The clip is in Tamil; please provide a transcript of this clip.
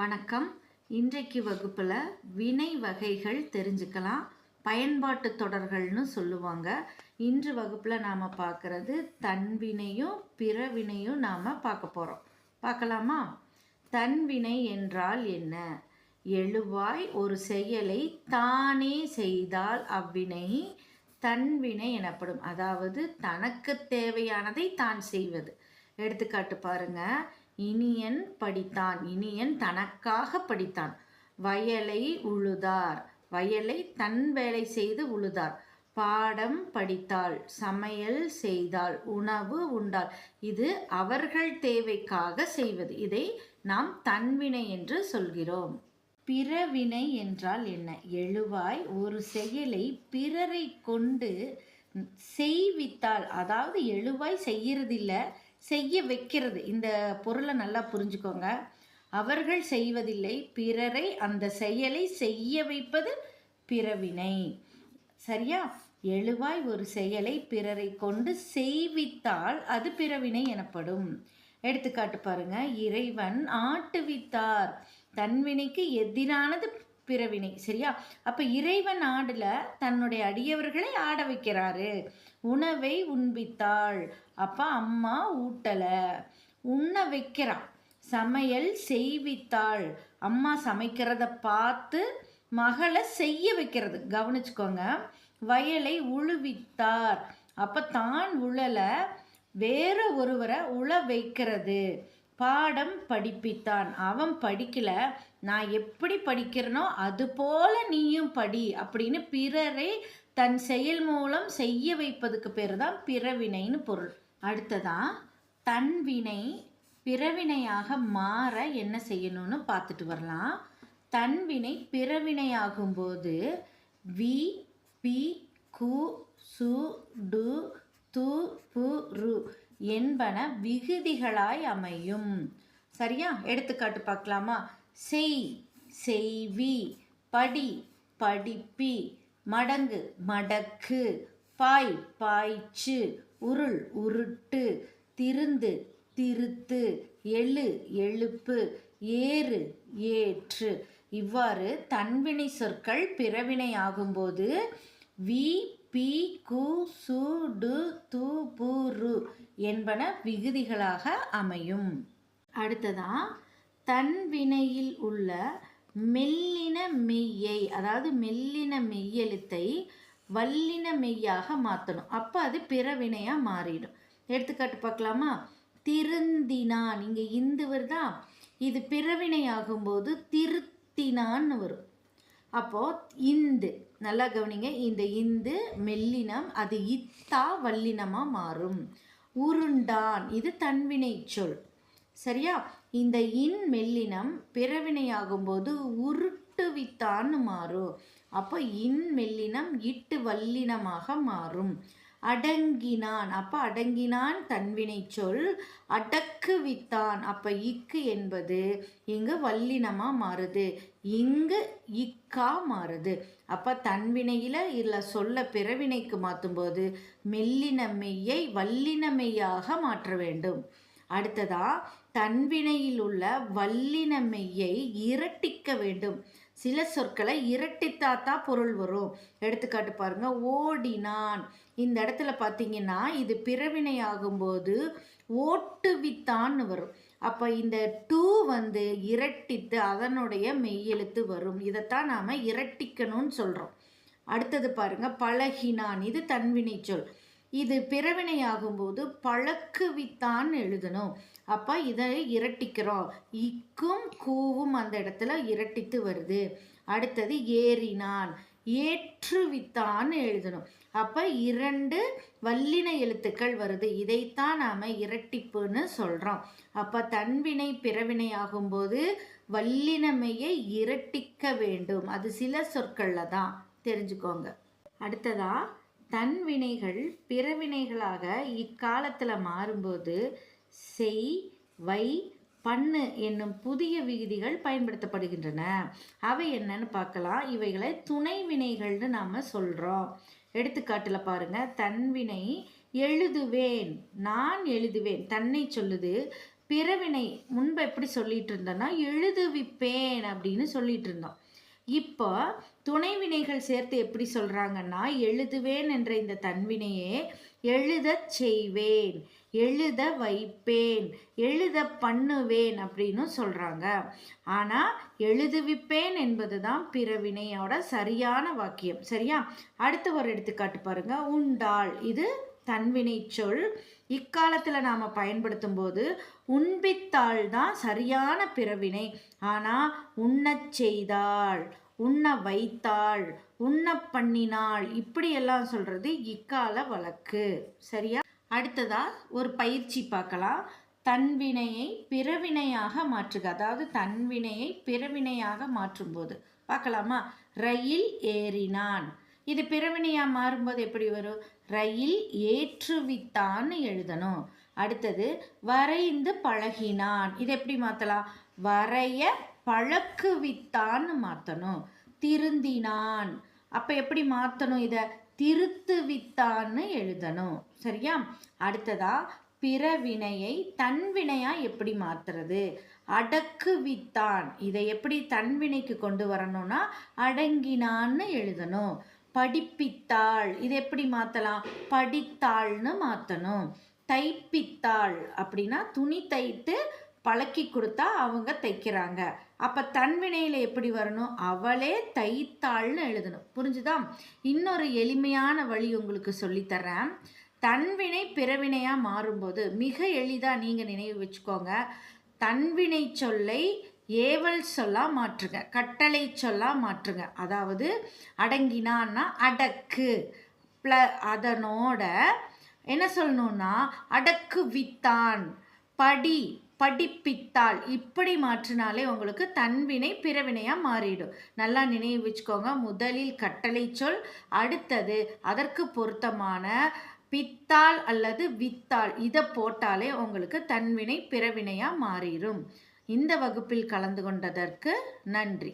வணக்கம். இன்றைக்கு வகுப்பில் வினை வகைகள் தெரிஞ்சுக்கலாம் பயன்பாட்டு தொடர்கள்னு சொல்லுவாங்க. இன்று வகுப்பில் நாம் பார்க்குறது தன்வினையும் பிறவினையும் நாம் பார்க்க போகிறோம் பார்க்கலாமா? தன்வினை என்றால் என்ன? எழுவாய் ஒரு செயலை தானே செய்தால் அவ்வினை தன்வினை எனப்படும். அதாவது தனக்கு தேவையானதை தான் செய்வது. எடுத்துக்காட்டு பாருங்கள் இனியன் படித்தான் இனியன் தனக்காக படித்தான். வயலை உழுதார் வயலை தன் வேலை செய்து உழுதார். பாடம் படித்தாள் சமையல் செய்தாள் உணவு உண்டாள். இது அவர்கள் தேவைக்காக செய்வது. இதை நாம் தன்வினை என்று சொல்கிறோம். பிறவினை என்றால் என்ன? எழுவாய் ஒரு செயலை பிறரை கொண்டு செய்வித்தால் அதாவது எழுவாய் செய்யறதில்ல செய்ய வைக்கிறது. இந்த பொருளை நல்லா புரிஞ்சுக்கோங்க. அவர்கள் செய்வதில்லை பிறரை அந்த செயலை செய்ய வைப்பது பிறவினை. சரியா? எழுவாய் ஒரு செயலை பிறரை கொண்டு செய்வித்தால் அது பிறவினை எனப்படும். எடுத்துக்காட்டு பாருங்க. இறைவன் ஆட்டுவித்தார். தன்வினைக்கு எதிரானது பிறவினை சரியா? அப்ப இறைவன் ஆடல தன்னுடைய அடியவர்களை ஆட வைக்கிறாரு. உணவை உண்பித்தாள். அப்ப அம்மா ஊட்டல. உண்ண வைக்கிறான் சமையல் செய்வித்தாள். அம்மா சமைக்கிறத பார்த்து மகளை செய்ய வைக்கிறது. கவனிச்சுக்கோங்க. வயலை உழுவித்தார். அப்ப தான் உழலை வேற ஒருவரை உழ வைக்கிறது. பாடம் படிப்பித்தான். அவன் படிக்கல. நான் எப்படி படிக்கிறனோ அது போல நீயும் படி அப்படின்னு பிறரை தன் செயல் மூலம் செய்ய வைப்பதுக்கு பேர் தான் பிறவினைன்னு பொருள். அடுத்ததான் தன்வினை பிறவினையாக மாற என்ன செய்யணும்னு பார்த்துட்டு வரலாம். தன்வினை பிறவினையாகும் போது வி பி கு சு டு து பு ரு என்பன விகுதிகளாய் அமையும். சரியா? எடுத்துக்காட்டு பார்க்கலாமா? செய் செய்வி படி படிப்பி மடங்கு மடக்கு பாய் பாய்ச்சு உருள் உருட்டு திருந்து திருத்து எழு எழுப்பு ஏறு ஏற்று. இவ்வாறு தன்வினை சொற்கள் பிறவினை ஆகும்போது வி பி கு சு டு து பு ரு என்பன விகுதிகளாக அமையும். தன் தன்வினையில் உள்ள மெல்லின மெய்யை அதாவது மெல்லின மெய்யெழுத்தை வல்லின மெய்யாக மாற்றணும் அப்போ அது பிறவினையாக மாறிடும். எடுத்துக்காட்டு பார்க்கலாமா? திருந்தினான் இங்கே இந்து வருதா இது பிறவினை ஆகும்போது திருத்தினான்னு வரும். அப்போது இந்து நல்லா கவனிங்க. இந்த இந்து மெல்லினம் அது இத்தா வல்லினமாக மாறும். உருண்டான் இது தன்வினை சொல். சரியா? இந்த இன் மெல்லினம் பிறவினையாகும்போது உருட்டுவித்தான்னு மாறும் அப்போ இன் மெல்லினம் இட்டு வல்லினமாக மாறும். அடங்கினான். அப்போ அடங்கினான் தன்வினை சொல். அடக்கு வித்தான் அப்போ இக்கு என்பது இங்கு வல்லினமாக மாறுது. இங்கு இக்கா மாறுது. அப்போ தன்வினையில் இல்லை சொல்ல பிறவினைக்கு மாற்றும்போது மெல்லின மெய்யை வல்லின மெய்யாக மாற்ற வேண்டும். அடுத்ததா தன்வினையில் உள்ள வல்லின மெய்யை இரட்டிக்க வேண்டும். சில சொற்களை இரட்டித்தாத்தா பொருள் வரும். எடுத்துக்காட்டு பாருங்க ஓடினான். இந்த இடத்துல பார்த்தீங்கன்னா இது பிறவினை ஆகும்போது ஓட்டுவித்தான்னு வரும். அப்போ இந்த டூ வந்து இரட்டித்து அதனுடைய மெய்யெழுத்து வரும். இதைத்தான் நாம் இரட்டிக்கணும்னு சொல்கிறோம் அடுத்தது பாருங்க பழகினான். இது தன்வினை சொல். இது பிறவினை ஆகும்போது பழக்குவித்தான் எழுதணும். அப்போ இதை இரட்டிக்கிறோம். இக்கும் கூவும் அந்த இடத்துல இரட்டித்து வருது. அடுத்தது ஏறினான். ஏற்றுவித்தான் எழுதணும். அப்போ இரண்டு வல்லின எழுத்துக்கள் வருது. இதைத்தான் நாம் இரட்டிப்புன்னு சொல்கிறோம் அப்போ தன்வினை பிறவினை ஆகும்போது வல்லினமையை இரட்டிக்க வேண்டும். அது சில சொற்களில் தான். தெரிஞ்சுக்கோங்க. அடுத்ததா தன்வினைகள் பிறவினைகளாக இக்காலத்தில் மாறும்போது செய் வை பண்ணு என்னும் புதிய விகுதிகள் பயன்படுத்தப்படுகின்றன. அவை என்னன்னு பார்க்கலாம். இவைகளை துணை வினைகள்னு நாம் சொல்கிறோம் எடுத்துக்காட்டில் பாருங்க. தன்வினை எழுதுவேன் நான் எழுதுவேன். தன்னை சொல்லுது. பிறவினை முன்பு எப்படி சொல்லிட்டு இருந்தேன்னா எழுதுவிப்பேன் அப்படின்னு சொல்லிட்டு இருந்தோம். இப்போ துணை வினைகள் சேர்த்து எப்படி சொல்கிறாங்கன்னா எழுதுவேன் என்ற இந்த தன்வினையே எழுதச் செய்வேன் எழுத வைப்பேன் எழுத பண்ணுவேன் அப்படின்னு சொல்கிறாங்க ஆனால் எழுதுவிப்பேன் என்பது தான் பிறவினையோட சரியான வாக்கியம். சரியா? அடுத்து ஒரு எடுத்துக்காட்டு பாருங்கள் உண்டாள். இது தன்வினை சொல் இக்காலத்தில் நாம் பயன்படுத்தும் போது உண்பித்தாள் தான் சரியான பிறவினை. ஆனால் உண்ணச் செய்தாள் உண்ண வைத்தாள் உண்ண பண்ணினாள் இப்படியெல்லாம் சொல்கிறது இக்கால வழக்கு. சரியா? அடுத்ததா ஒரு பயிற்சி பார்க்கலாம். தன்வினையை பிறவினையாக மாற்றுக. அதாவது தன்வினையை பிறவினையாக மாற்றும்போது. பார்க்கலாமா? ரயில் ஏறினான். இது பிறவினையாக மாறும்போது எப்படி வரும்? ரயில் ஏற்றுவித்தான்னு எழுதணும். அடுத்தது வரைந்து பழகினான். இதை எப்படி மாற்றலாம் வரைய பழக்குவித்தான்னு மாற்றணும் திருந்தினான். அப்போ எப்படி மாற்றணும் இதை? திருத்துவித்தான்னு எழுதணும். சரியா? அடுத்ததா பிறவினையை தன்வினையா எப்படி மாத்துறது? அடக்குவித்தான். இதை எப்படி தன்வினைக்கு கொண்டு வரணும்னா அடங்கினான்னு எழுதணும். படிப்பித்தாள். இது எப்படி மாற்றலாம் படித்தாள்னு மாற்றணும் தைப்பித்தாள் அப்படின்னா துணி தைத்து பழக்கி கொடுத்தா அவங்க தைக்கிறாங்க. அப்போ தன்வினையில் எப்படி வரணும்? அவளே தைத்தாள்னு எழுதணும். புரிஞ்சுதா? இன்னொரு எளிமையான வழி உங்களுக்கு சொல்லித்தரேன் தன்வினை பிறவினையாக மாறும்போது மிக எளிதாக நீங்கள் நினைவு வச்சுக்கோங்க. தன்வினை சொல்லை ஏவல் சொல்லா மாற்றுங்க கட்டளை சொல்லா மாற்றுங்க. அதாவது அடங்கினான்னா அடக்கு. ப்ள அதனோட என்ன சொல்லணும்னா அடக்கு வித்தான் படி படிப்பித்தால் இப்படி மாற்றினாலே உங்களுக்கு தன்வினை பிறவினையாக மாறிடும். நல்லா நினைவு வச்சுக்கோங்க முதலில் கட்டளை சொல் அடுத்தது அதற்கு பொருத்தமான பித்தால் அல்லது வித்தால் இதை போட்டாலே உங்களுக்கு தன்வினை பிறவினையாக மாறிடும். இந்த வகுப்பில் கலந்து கொண்டதற்கு நன்றி.